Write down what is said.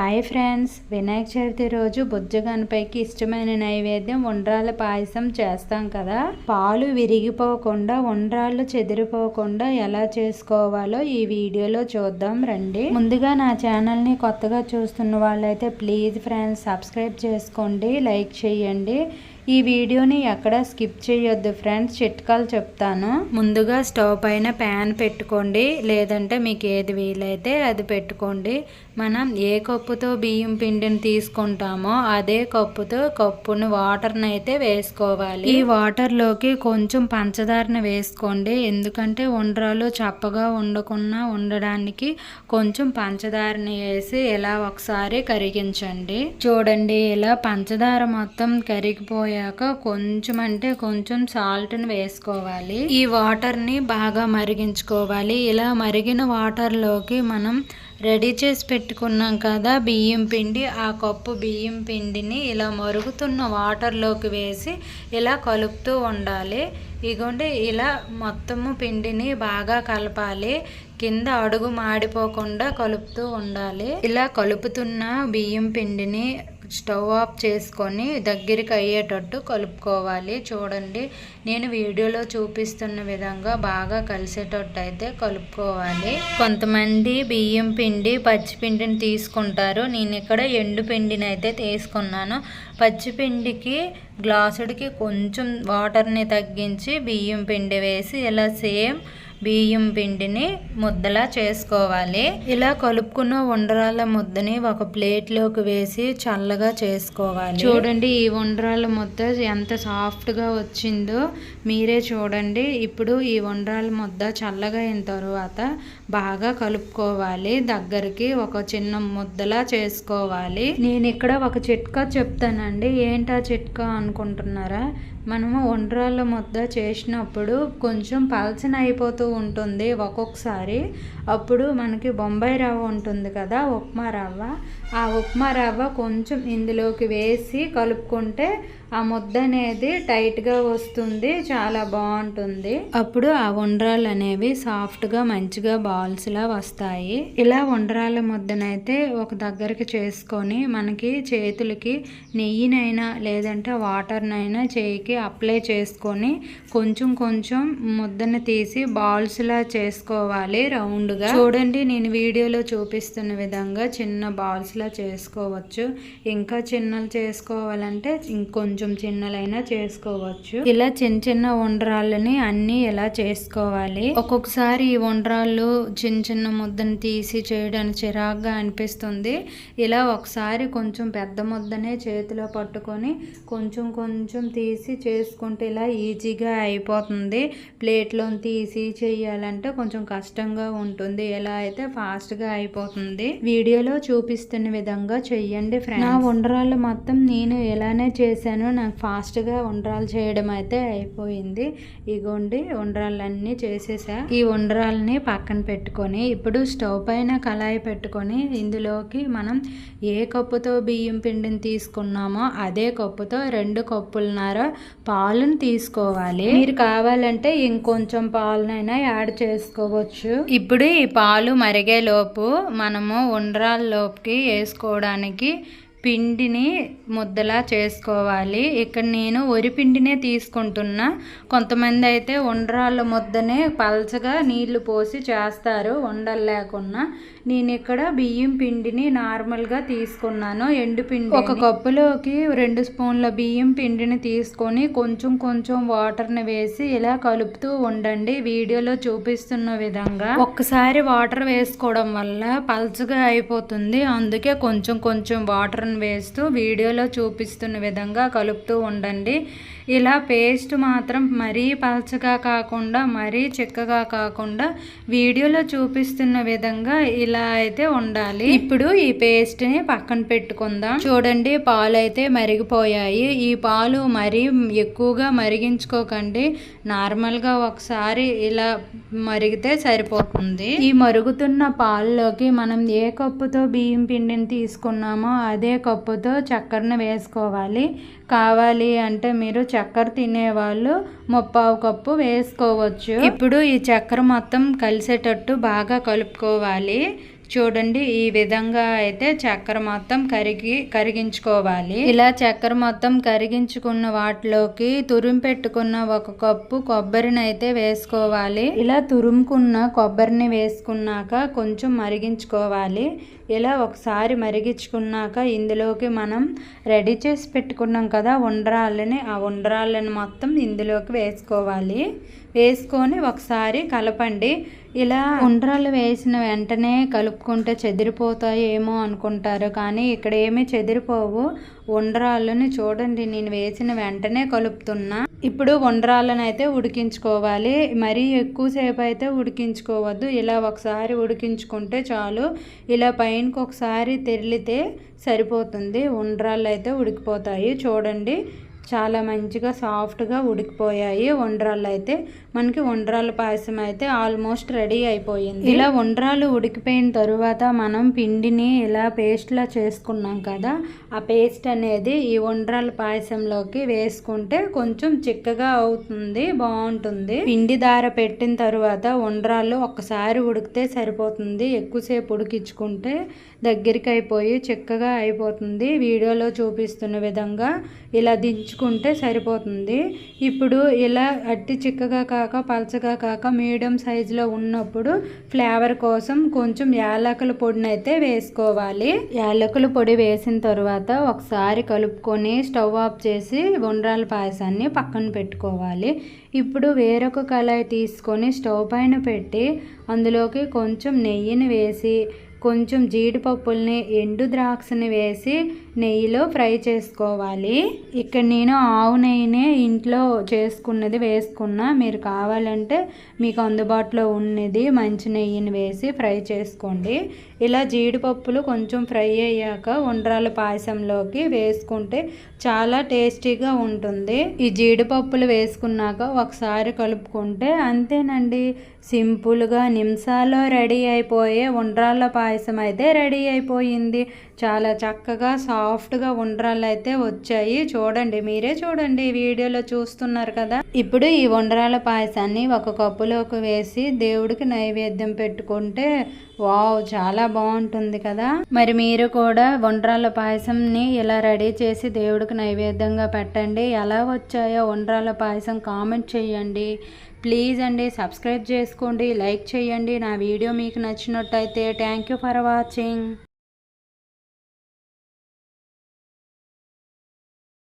Hi friends Vinayaka Chavithi రోజు బుజ్జగనపైకి ఇష్టమైన నైవేద్యం ఉండ్రాల పాయసం చేస్తాం కదా. పాలు విరిగిపోకుండా ఉండ్రాళ్ళు చెదిరిపోకుండా ఎలా చేసుకోవాలో ఈ వీడియోలో చూద్దాం రండి. ముందుగా నా ఛానల్ని కొత్తగా చూస్తున్న వాళ్ళైతే ప్లీజ్ ఫ్రెండ్స్ సబ్స్క్రైబ్ చేసుకోండి లైక్ చేయండి. ఈ వీడియోని ఎక్కడ స్కిప్ చేయొద్దు ఫ్రెండ్స్ చిట్కాలు చెప్తాను. ముందుగా స్టవ్ పైన ప్యాన్ పెట్టుకోండి లేదంటే మీకు ఏది వీలైతే అది పెట్టుకోండి. మనం ఏ కప్పుతో బియ్యం పిండిని తీసుకుంటామో అదే కప్పుతో కప్పును వాటర్ని అయితే వేసుకోవాలి. ఈ వాటర్లోకి కొంచెం పంచదారని వేసుకోండి. ఎందుకంటే ఉండ్రాలు చప్పగా ఉండకుండా ఉండడానికి కొంచెం పంచదారని వేసి ఇలా ఒకసారి కరిగించండి. చూడండి ఇలా పంచదార మొత్తం కరిగిపోయాక కొంచెం అంటే కొంచెం సాల్ట్ని వేసుకోవాలి. ఈ వాటర్ని బాగా మరిగించుకోవాలి. ఇలా మరిగిన వాటర్లోకి మనం రెడీ చేసి పెట్టుకున్నాం కదా బియ్యం పిండి. ఆ కప్పు బియ్యం పిండిని ఇలా మరుగుతున్న వాటర్లోకి వేసి ఇలా కలుపుతూ ఉండాలి. ఇగోండి ఇలా మొత్తము పిండిని బాగా కలపాలి. కింద అడుగు మాడిపోకుండా కలుపుతూ ఉండాలి. ఇలా కలుపుతున్న బియ్యం పిండిని స్టవ్ ఆఫ్ చేసుకొని దగ్గరికి అయ్యేటట్టు కలుపుకోవాలి. చూడండి నేను వీడియోలో చూపిస్తున్న విధంగా బాగా కలిసేటట్టు అయితే కలుపుకోవాలి. కొంతమంది బియ్యం పిండి పచ్చిపిండిని తీసుకుంటారు. నేను ఇక్కడ ఎండు పిండిని అయితే తీసుకున్నాను. పచ్చిపిండికి గ్లాసుడికి కొంచెం వాటర్ని తగ్గించి బియ్యం పిండి వేసి ఇలా సేమ్ బియ్యం పిండిని ముద్దలా చేసుకోవాలి. ఇలా కలుపుకున్న ఉండ్రాల ముద్దని ఒక ప్లేట్లోకి వేసి చల్లగా చేసుకోవాలి. చూడండి ఈ ఉండ్రాల ముద్ద ఎంత సాఫ్ట్గా వచ్చిందో. మీరే చూడండి ఇప్పుడు ఈ ఉండ్రాల ముద్ద చల్లగా అయిన తర్వాత బాగా కలుపుకోవాలి. దగ్గరికి ఒక చిన్న ముద్దలా చేసుకోవాలి. నేను ఇక్కడ ఒక చిట్కా చెప్తానండి. ఏంటా చిట్కా అనుకుంటున్నారా? మనము ఒండ్రాళ్ళ ముద్ద చేసినప్పుడు కొంచెం పలచన అయిపోతూ ఉంటుంది ఒక్కొక్కసారి. అప్పుడు మనకి బొంబాయి రవ్వ ఉంటుంది కదా ఉప్మా రవ్వ. ఆ ఉప్మా రవ్వ కొంచెం ఇందులోకి వేసి కలుపుకుంటే ఆ ముద్ద అనేది టైట్గా వస్తుంది చాలా బాగుంటుంది. అప్పుడు ఆ ఉండ్రాలు అనేవి సాఫ్ట్గా మంచిగా బాల్స్లా వస్తాయి. ఇలా ఉండ్రాల ముద్దనైతే ఒక దగ్గరికి చేసుకొని మనకి చేతులకి నెయ్యినైనా లేదంటే వాటర్నైనా చేయికి అప్లై చేసుకొని కొంచెం కొంచెం ముద్దను తీసి బాల్స్లా చేసుకోవాలి రౌండ్గా చూడండి నేను వీడియోలో చూపిస్తున్న విధంగా చిన్న బాల్స్లా చేసుకోవచ్చు. ఇంకా చిన్నలు చేసుకోవాలంటే ఇంకొంచెం కొంచెం చిన్నలైనా చేసుకోవచ్చు. ఇలా చిన్న చిన్న వండరాళ్ళని అన్ని ఇలా చేసుకోవాలి? ఒక్కొక్కసారి ఈ వండరాళ్ళు చిన్న చిన్న ముద్దను తీసి చేయడానికి చిరాగ్గా అనిపిస్తుంది. ఇలా ఒకసారి కొంచెం పెద్ద ముద్దనే చేతిలో పట్టుకొని కొంచెం కొంచెం తీసి చేసుకుంటే ఇలా ఈజీగా అయిపోతుంది. ప్లేట్లో తీసి చేయాలంటే కొంచెం కష్టంగా ఉంటుంది. ఎలా అయితే ఫాస్ట్గా అయిపోతుంది. వీడియోలో చూపిస్తున్న విధంగా చెయ్యండి ఫ్రెండ్స్. నా ఉండ్రాళ్ళు మొత్తం నేను ఎలానే చేశాను. నాకు ఫాస్ట్గా ఉండ్రాలు చేయడం అయితే అయిపోయింది. ఇగోండి ఉండ్రాలన్నీ చేసేసా. ఈ ఉండ్రాలని పక్కన పెట్టుకొని ఇప్పుడు స్టవ్ పైన కళాయి పెట్టుకొని ఇందులోకి మనం ఏ కప్పుతో బియ్యం పిండిని తీసుకున్నామో అదే కప్పుతో రెండు కప్పులన్నర పాలను తీసుకోవాలి. మీరు కావాలంటే ఇంకొంచెం పాలనైనా యాడ్ చేసుకోవచ్చు. ఇప్పుడు ఈ పాలు మరిగే లోపు మనము ఉండ్రాల్లోకి వేసుకోవడానికి పిండిని ముద్దలా చేసుకోవాలి. ఇక్కడ నేను వరి పిండినే తీసుకుంటున్నా. కొంతమంది అయితే ఉండ్రాళ్ళ ముద్దనే పల్చగా నీళ్ళు పోసి చేస్తారు. ఉండలు లేకుండా నేను ఇక్కడ బియ్యం పిండిని నార్మల్గా తీసుకున్నాను. ఎండు పిండి ఒక కప్పులోకి రెండు స్పూన్ల బియ్యం పిండిని తీసుకొని కొంచెం కొంచెం వాటర్ని వేసి ఇలా కలుపుతూ ఉండండి. వీడియోలో చూపిస్తున్న విధంగా ఒక్కసారి వాటర్ వేసుకోవడం వల్ల పల్చగా అయిపోతుంది. అందుకే కొంచెం కొంచెం వాటర్ వేస్తూ వీడియోలో చూపిస్తున్న విధంగా కలుపుతూ ఉండండి. ఇలా పేస్ట్ మాత్రం మరీ పలచగా కాకుండా మరీ చిక్కగా కాకుండా వీడియోలో చూపిస్తున్న విధంగా ఇలా అయితే ఉండాలి. ఇప్పుడు ఈ పేస్ట్ని పక్కన పెట్టుకుందాం. చూడండి పాలు అయితే మరిగిపోయాయి. ఈ పాలు మరీ ఎక్కువగా మరిగించుకోకండి. నార్మల్గా ఒకసారి ఇలా మరిగితే సరిపోతుంది. ఈ మరుగుతున్న పాల్లోకి మనం ఏ కప్పుతో బియ్యం పిండిని తీసుకున్నామో అదే కప్పుతో చక్కెరను వేసుకోవాలి. కావాలి అంటే మీరు చక్కెర తినేవాళ్ళు ముప్పావు కప్పు వేసుకోవచ్చు. ఇప్పుడు ఈ చక్కెర మొత్తం కలిసేటట్టు బాగా కలుపుకోవాలి. చూడండి ఈ విధంగా అయితే చక్కెర మొత్తం కరిగి కరిగించుకోవాలి. ఇలా చక్కెర మొత్తం కరిగించుకున్న వాటిలోకి తురుము పెట్టుకున్న ఒక కప్పు కొబ్బరిని అయితే వేసుకోవాలి. ఇలా తురుముకున్న కొబ్బరిని వేసుకున్నాక కొంచెం మరిగించుకోవాలి. ఇలా ఒకసారి మరిగించుకున్నాక ఇందులోకి మనం రెడీ చేసి పెట్టుకున్నాం కదా ఉండరాళ్ళని ఆ ఉండరాళ్ళని మొత్తం ఇందులోకి వేసుకోవాలి. వేసుకొని ఒకసారి కలపండి. ఇలా ఉండ్రాలు వేసిన వెంటనే కలుపుకుంటే చెదిరిపోతాయేమో అనుకుంటారు. కానీ ఇక్కడ ఏమీ చెదిరిపోవు. ఉండ్రాళ్ళని చూడండి నేను వేసిన వెంటనే కలుపుతున్నా. ఇప్పుడు ఉండ్రాళ్ళని అయితే ఉడికించుకోవాలి. మరీ ఎక్కువసేపు అయితే ఉడికించుకోవద్దు. ఇలా ఒకసారి ఉడికించుకుంటే చాలు. ఇలా పైనకి ఒకసారి తెరిలితే సరిపోతుంది. ఉండ్రాళ్ళు అయితే ఉడికిపోతాయి. చూడండి. చాలా మంచిగా సాఫ్ట్గా ఉడికిపోయాయి. వండ్రాళ్ళు అయితే మనకి వండ్రాల పాయసం అయితే ఆల్మోస్ట్ రెడీ అయిపోయింది. ఇలా వండ్రాలు ఉడికిపోయిన తరువాత మనం పిండిని ఇలా పేస్ట్లా చేసుకున్నాం కదా ఆ పేస్ట్ అనేది ఈ వండ్రాల పాయసంలోకి వేసుకుంటే కొంచెం చిక్కగా అవుతుంది బాగుంటుంది. పిండి దార పెట్టిన తరువాత వండ్రాలు ఒక్కసారి ఉడికితే సరిపోతుంది. ఎక్కువసేపు ఉడికించుకుంటే దగ్గరికి అయిపోయి చిక్కగా అయిపోతుంది. వీడియోలో చూపిస్తున్న విధంగా ఇలా దించుకుంటే సరిపోతుంది. ఇప్పుడు ఇలా అట్టి చిక్కగా కాక పలచగా కాక మీడియం సైజులో ఉన్నప్పుడు ఫ్లేవర్ కోసం కొంచెం యాలకుల పొడిని అయితే వేసుకోవాలి. యాలకుల పొడి వేసిన తర్వాత ఒకసారి కలుపుకొని స్టవ్ ఆఫ్ చేసి ఉండ్రాల పాయసాన్ని పక్కన పెట్టుకోవాలి. ఇప్పుడు వేరొక కళాయి తీసుకొని స్టవ్ పైన పెట్టి అందులోకి కొంచెం నెయ్యిని వేసి కొంచెం జీడిపప్పుల్ని ఎండు ద్రాక్షని వేసి నెయ్యిలో ఫ్రై చేసుకోవాలి. ఇక్కడ నేను ఆవు నెయ్యినే ఇంట్లో చేసుకున్నది వేసుకున్నా. మీరు కావాలంటే మీకు అందుబాటులో ఉన్నది మంచి నెయ్యిని వేసి ఫ్రై చేసుకోండి. ఇలా జీడిపప్పులు కొంచెం ఫ్రై అయ్యాక ఉండ్రాల పాయసంలోకి వేసుకుంటే చాలా టేస్టీగా ఉంటుంది. ఈ జీడిపప్పులు వేసుకున్నాక ఒకసారి కలుపుకుంటే అంతేనండి. సింపుల్గా నిమిషాల్లో రెడీ అయిపోయే ఉండ్రాళ్ళ పాయసం అయితే రెడీ అయిపోయింది. చాలా చక్కగా సాఫ్ట్గా ఉండ్రాళ్ళు అయితే వచ్చాయి. చూడండి మీరే చూడండి వీడియోలో చూస్తున్నారు కదా. ఇప్పుడు ఈ ఉండ్రాల పాయసాన్ని ఒక కప్పులోకి వేసి దేవుడికి నైవేద్యం పెట్టుకుంటే వావ్ చాలా బాగుంటుంది కదా. మరి మీరు కూడా ఉండ్రాల పాయసంని ఇలా రెడీ చేసి దేవుడికి నైవేద్యంగా పెట్టండి. ఎలా వచ్చాయో వండ్రాల పాయసం కామెంట్ చేయండి. ప్లీజ్ అండి సబ్స్క్రైబ్ చేసుకోండి లైక్ చేయండి. నా వీడియో మీకు నచ్చినట్టయితే థ్యాంక్ యూ ఫర్ వాచింగ్.